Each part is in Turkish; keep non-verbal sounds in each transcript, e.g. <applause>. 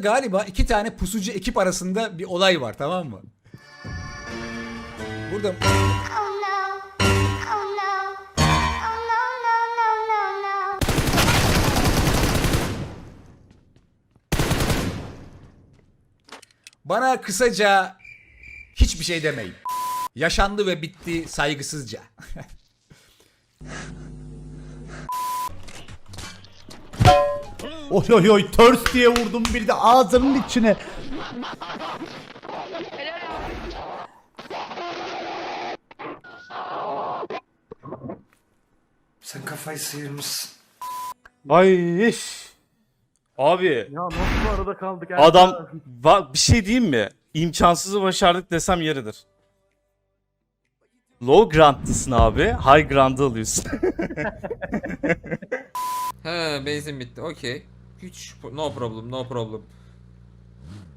Galiba iki tane pusucu ekip arasında bir olay var tamam mı? Burada bana kısaca hiçbir şey demeyin. Yaşandı ve bitti saygısızca. <laughs> Oy oy oy törs diye vurdum bir de ağzının içine. Sen kafayı sıyırmışsın. Ay iş. Abi Ya nasıl arada kaldık? adam va- bir şey diyeyim mi? İmkansızı başardık desem yeridir. Low grant'lısın abi. High grant'ı alıyorsun. <laughs> <laughs> He benzin bitti. Okey. Hiç no problem, no problem.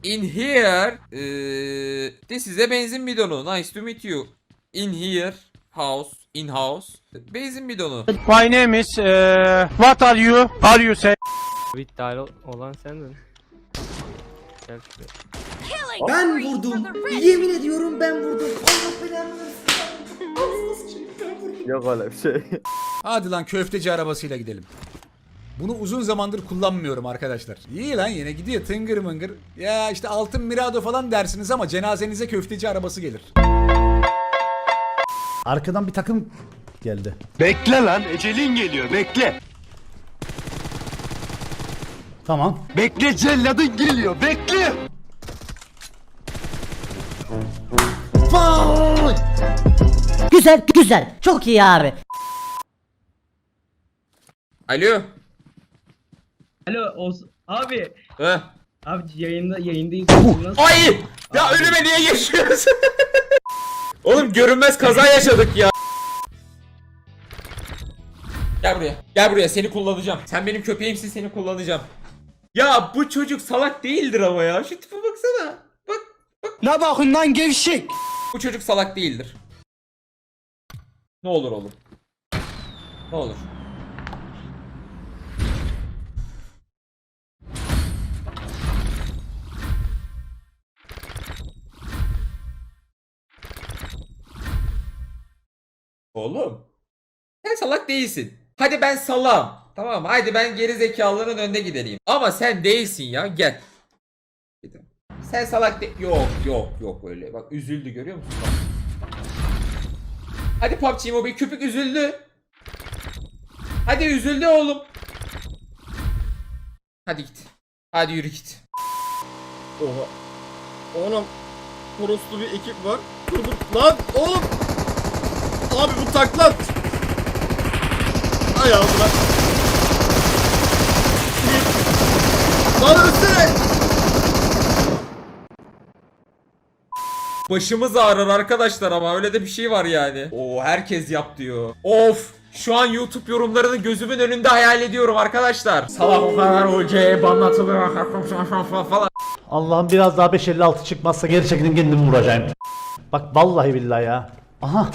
In here, eee, this is a benzin bidonu. Nice to meet you. In here, house, in house. Benzin bidonu. My name is uh, What are you? Are you say? İddialı olan sendin. Gel şuraya. Ben vurdum. Yemin ediyorum ben vurdum. Allah belanı versin. Yok öyle bir şey. Hadi lan köfteci arabasıyla gidelim. Bunu uzun zamandır kullanmıyorum arkadaşlar. İyi lan yine gidiyor tıngır mıngır. Ya işte altın mirado falan dersiniz ama cenazenize köfteci arabası gelir. Arkadan bir takım geldi. Bekle lan ecelin geliyor bekle. Tamam. Bekle celladın geliyor bekle. Güzel güzel. Çok iyi abi. Alo. Alo Oz abi. Heh. Abi yayında yayındayız. Nasıl? Ay! Ya önüme niye geçiyorsun? <laughs> Oğlum görünmez kaza yaşadık ya. Gel buraya. Gel buraya seni kullanacağım. Sen benim köpeğimsin seni kullanacağım. Ya bu çocuk salak değildir ama ya. Şu tipe baksana. Bak Ne bakın lan gevşek. bu çocuk salak değildir. Ne olur oğlum. Ne olur. Oğlum. Sen salak değilsin. Hadi ben salam. Tamam mı? Hadi ben geri zekalıların önde gideneyim. Ama sen değilsin ya. Gel. Sen salak de... Yok yok yok öyle. Bak üzüldü görüyor musun? Bak. Hadi PUBG Mobile köpük üzüldü. Hadi üzüldü oğlum. Hadi git. Hadi yürü git. Oha. Oğlum. Toroslu bir ekip var. Dur dur. Lan oğlum. Abi bu taklat. Ay ağzına. Lan ölsene. Başımız ağrır arkadaşlar ama öyle de bir şey var yani. Oo herkes yap diyor. Of şu an YouTube yorumlarını gözümün önünde hayal ediyorum arkadaşlar. Salak o kadar hocaya anlatılıyor falan. Allah'ım biraz daha 556 çıkmazsa geri çekilip kendimi vuracağım. Bak vallahi billahi ya. Aha.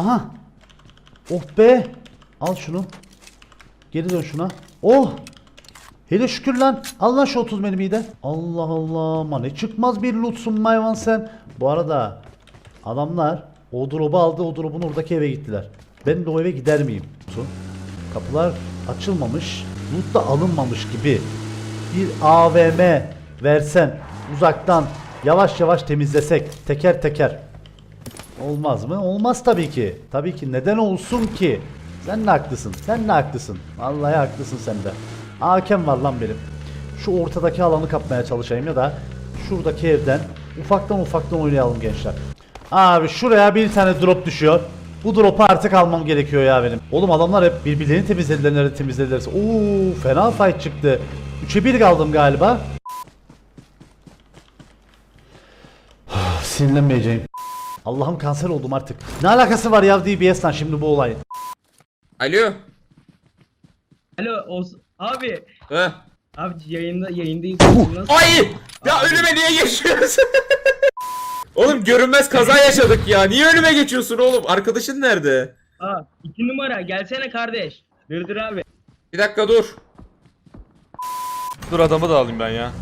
Aha. Oh be. Al şunu. Geri dön şuna. Oh. Hele şükür lan. Al lan şu 30 benim iyi de. Allah Allah. Ma ne çıkmaz bir lootsun hayvan sen. Bu arada adamlar o drop'u aldı. O drop'un oradaki eve gittiler. Ben de o eve gider miyim? Kapılar açılmamış. Loot da alınmamış gibi. Bir AVM versen uzaktan yavaş yavaş temizlesek teker teker. Olmaz mı? Olmaz tabii ki. Tabii ki neden olsun ki? Sen de haklısın. Sen de haklısın. Vallahi haklısın sen de. Hakem var lan benim. Şu ortadaki alanı kapmaya çalışayım ya da şuradaki evden ufaktan ufaktan oynayalım gençler. Abi şuraya bir tane drop düşüyor. Bu drop'u artık almam gerekiyor ya benim. Oğlum adamlar hep birbirlerini temizlediler nerede temizlediler. Oo fena fight çıktı. 3'e 1 kaldım galiba. <sighs> Sinirlenmeyeceğim. Allah'ım kanser oldum artık. Ne alakası var ya DBS'den şimdi bu olay? Alo. Alo Oz abi. Heh. Abi yayında yayındayız. Nasıl? Ay! Ya önüme niye geçiyorsun? <laughs> oğlum görünmez kaza yaşadık ya. Niye önüme geçiyorsun oğlum? Arkadaşın nerede? Aa iki numara gelsene kardeş. Dırdır abi. Bir dakika dur. Dur adamı da alayım ben ya.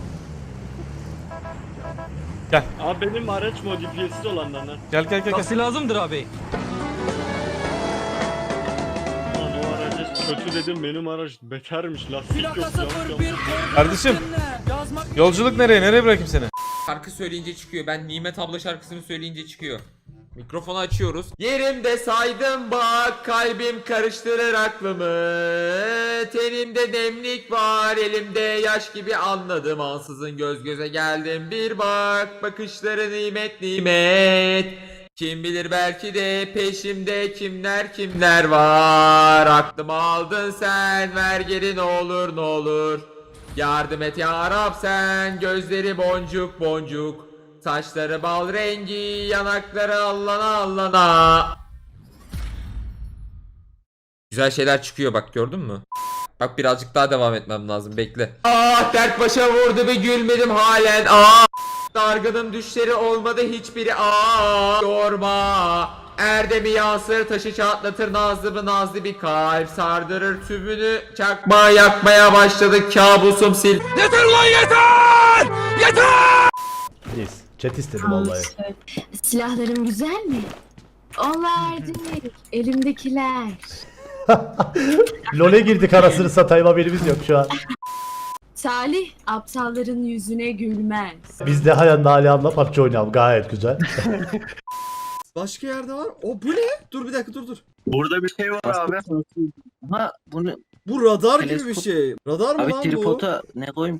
Gel. Abi benim araç modifiyesiz olandan ha. Gel gel gel. gel. lazımdır abi. Lan o araca kötü dedim benim araç betermiş lastik yok. yok, yok. Kardeşim. Yolculuk nereye? Nereye bırakayım seni? Şarkı söyleyince çıkıyor. Ben Nimet abla şarkısını söyleyince çıkıyor. Mikrofonu açıyoruz. Yerimde saydım bak kalbim karıştırır aklımı. Tenimde demlik var elimde yaş gibi anladım ansızın göz göze geldim bir bak bakışları nimet nimet. Kim bilir belki de peşimde kimler kimler var Aklımı aldın sen ver geri ne olur ne olur Yardım et ya Rab sen gözleri boncuk boncuk Saçları bal rengi yanakları allana allana Güzel şeyler çıkıyor bak gördün mü? Bak birazcık daha devam etmem lazım bekle. Ah dert başa vurdu bir gülmedim halen ah Dargınım düşleri olmadı hiçbiri ah Yorma Erdemi yansır taşı çatlatır nazlı bir nazlı bir kalp Sardırır tübünü çakma yakmaya başladık kabusum sil Please. Chat istedi vallahi. Silahlarım güzel mi? Onlar değil, elimdekiler. <laughs> LoL'e girdik arasını satayım haberimiz yok şu an. Salih, aptalların yüzüne gülmez. Biz de hayanda Alihan'la PUBG oynayalım gayet güzel. <laughs> Başka yerde var. O bu ne? Dur bir dakika dur dur. Burada bir şey var abi. Ha bunu Bu radar gibi bir Teleskop. şey. Radar mı abi lan bu? tripoda ne koyayım?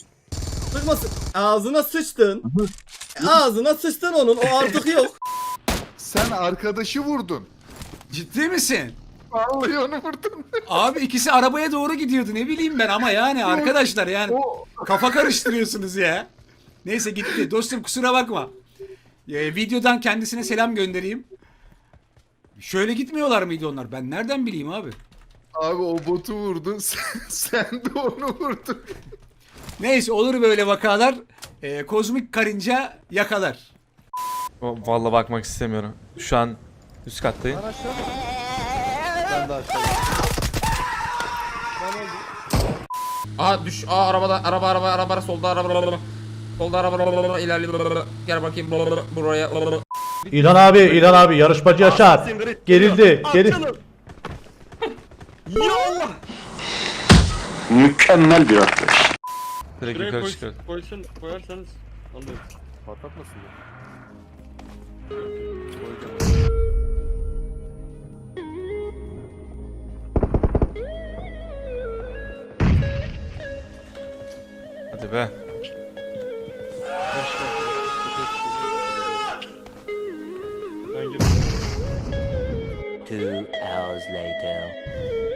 Sıkmasın. Ağzına sıçtın. Ağzına sıçtın onun. O artık yok. <laughs> Sen arkadaşı vurdun. Ciddi misin? Vallahi onu vurdun. Abi ikisi arabaya doğru gidiyordu ne bileyim ben ama yani arkadaşlar yani kafa karıştırıyorsunuz ya. Neyse gitti. Dostum kusura bakma. Ee, videodan kendisine selam göndereyim. Şöyle gitmiyorlar mıydı onlar? Ben nereden bileyim abi? Abi o botu vurdun. <laughs> Sen, sen de onu vurdun. Neyse olur böyle vakalar. Ee, kozmik karınca yakalar. Vallahi bakmak istemiyorum. Şu an üst kattayım. Aa düş aa arabada araba araba araba solda araba araba solda araba araba ilerliyor gel bakayım buraya İlhan abi, İlhan abi yarışmacı Yaşar. Gerildi. Geri. Mükemmel bir atlayış. Direkt yukarı koy, çıkıyor. koysun, koyarsanız alırım. Hadi be. Ben gidiyorum. Two hours later.